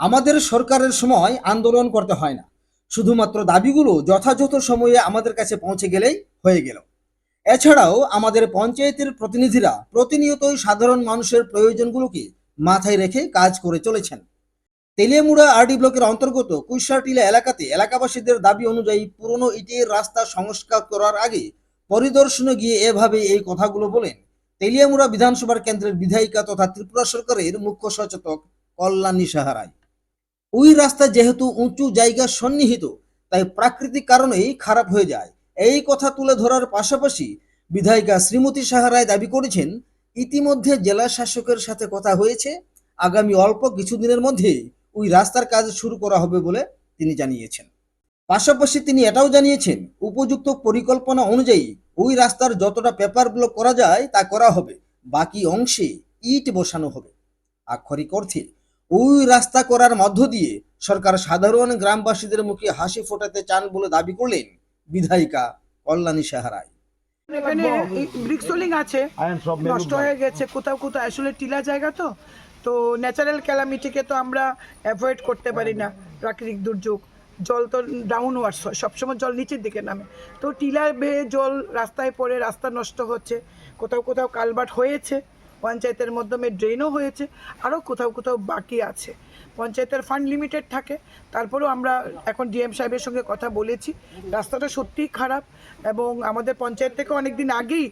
আমাদের সরকারের সময় আন্দোলন করতে হয় না। শুধুমাত্র দাবিগুলো যথাযথ সময়ে আমাদের কাছে পৌঁছে গেলেই হয়ে গেল। এছাড়াও আমাদের পঞ্চায়েতের প্রতিনিধিরা প্রতিনিয়তই সাধারণ মানুষের প্রয়োজনগুলোকে মাথায় রেখে কাজ করে চলেছেন। তেলিয়ামুড়া আরডি ব্লকের অন্তর্গত কুইশারটিলা এলাকাতে এলাকাবাসীদের দাবি অনুযায়ী পুরনো ইটের রাস্তা সংস্কার করার আগে পরিদর্শনে গিয়ে এভাবে এই কথাগুলো বলেন তেলিয়ামুড়া বিধানসভার কেন্দ্রের বিধায়িকা তথা ত্রিপুরা সরকারের মুখ্য সচেতক কল্যাণী সাহারায় ওই রাস্তা যেহেতু উঁচু জায়গা সন্নিহিত, তাই প্রাকৃতিক কারণেই খারাপ হয়ে যায়। এই কথা তুলে ধরার পাশাপাশি বিধায়িকা শ্রীমতী সাহারায় দাবি করেছেন, ইতিমধ্যে জেলা শাসকের সাথে কথা হয়েছে, আগামী অল্প কিছুদিনের মধ্যে ওই রাস্তার কাজ শুরু করা হবে বলে তিনি জানিয়েছেন। পাশাপাশি তিনি এটাও জানিয়েছেন, উপযুক্ত পরিকল্পনা অনুযায়ী ওই রাস্তার যতটা পেপার ব্লক করা যায় তা করা হবে, বাকি অংশে ইট বসানো হবে। আক্ষরিক অর্থে ওই রাস্তা করার মধ্য দিয়ে সরকার সাধারণ গ্রামবাসীদের মুখে হাসি ফোটাতে চান বলে দাবি করলেন বিধায়িকা কল্যাণী সাহারায় এখানে ব্রিক্সোলিং আছে নষ্ট হয়ে গেছে কোথাও কোথাও আসলে টিলা জায়গা তো তো ন্যাচারাল ক্যালামিটিকে তো আমরা অ্যাভয়েড করতে পারি না প্রাকৃতিক দুর্যোগ জল তো ডাউন ওয়ার্স হয় সবসময় জল নিচের দিকে নামে। তো টিলা বেয়ে জল রাস্তায় পড়ে রাস্তা নষ্ট হচ্ছে কোথাও কোথাও কালভার্ট হয়েছে পঞ্চায়েতের মাধ্যমে ড্রেনও হয়েছে, আরও কোথাও কোথাও বাকি আছে। পঞ্চায়েতের ফান্ড লিমিটেড থাকে, তারপরেও আমরা এখন ডিএম সাহেবের সঙ্গে কথা বলেছি। রাস্তাটা সত্যিই খারাপ এবং আমাদের পঞ্চায়েত থেকে অনেক দিন আগেই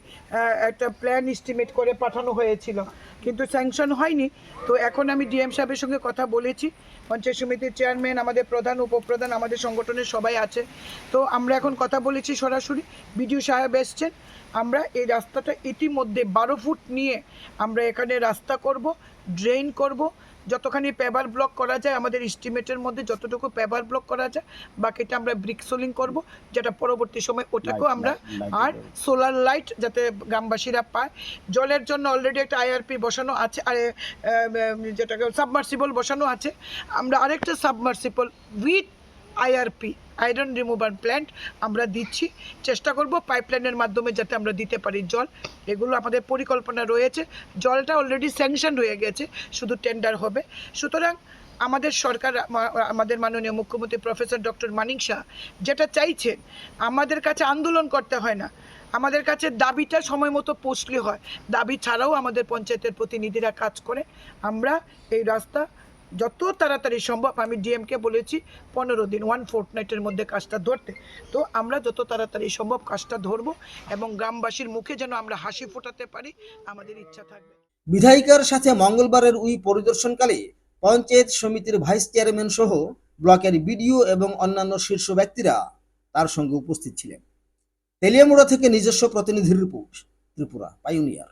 একটা প্ল্যান এস্টিমেট করে পাঠানো হয়েছিল। কিন্তু স্যাংশন হয়নি। তো এখন আমি ডিএম সাহেবের সঙ্গে কথা বলেছি। পঞ্চায়েত সমিতির চেয়ারম্যান আমাদের প্রধান, উপপ্রধান, আমাদের সংগঠনের সবাই আছে। তো আমরা এখন কথা বলেছি সরাসরি। বিডিও সাহেব এসছেন। আমরা এই রাস্তাটা ইতিমধ্যে বারো ফুট নিয়ে আমরা এখানে রাস্তা করব ড্রেন করব। যতখানি পেপার ব্লক করা যায় আমাদের এস্টিমেটের মধ্যে যতটুকু পেপার ব্লক করা যায় বাকিটা আমরা ব্রিক সোলিং করব যেটা পরবর্তী সময় ওটাকেও আমরা আর সোলার লাইট যাতে গ্রামবাসীরা পায়। জলের জন্য অলরেডি একটা আইআরপি বসানো আছে আর যেটাকে সাবমার্সিবল বসানো আছে। আমরা আরেকটা submersible with IRP iron remover plant আমরা দিচ্ছি। চেষ্টা করব পাইপলাইনের মাধ্যমে যাতে আমরা দিতে পারি জল। এগুলো আমাদের পরিকল্পনা রয়েছে। জলটা অলরেডি স্যাংশন হয়ে গেছে, শুধু টেন্ডার হবে। সুতরাং আমাদের সরকার আমাদের মাননীয় মুখ্যমন্ত্রী প্রফেসর ডক্টর মানিক শাহ যেটা চাইছেন, আমাদের কাছে আন্দোলন করতে হয় না। আমাদের কাছে দাবিটা সময় মতো পৌঁছলে হয়। দাবি ছাড়াও আমাদের পঞ্চায়েতের প্রতিনিধিরা কাজ করে। আমরা এই রাস্তা যত তাড়াতাড়ি সম্ভব, আমি ডিএমকে বলেছি, পনেরো দিন ওয়ান ফোর্টনাইটের মধ্যে কাজটা ধরতে। তো আমরা যত তাড়াতাড়ি সম্ভব কাজটা ধরবো এবং গ্রামবাসীর মুখে যেন আমরা হাসি ফোটাতে পারি, আমাদের ইচ্ছা থাকবে। বিধায়িকার সাথে মঙ্গলবারের ওই পরিদর্শনকালে পঞ্চায়েত সমিতির ভাইস চেয়ারম্যান সহ ব্লকের বিডিও এবং অন্যান্য শীর্ষ ব্যক্তিরা তার সঙ্গে উপস্থিত ছিলেন। তেলিয়ামুড়া থেকে নিজস্ব প্রতিনিধির রিপোর্ট, ত্রিপুরা, পাইওনিয়ার।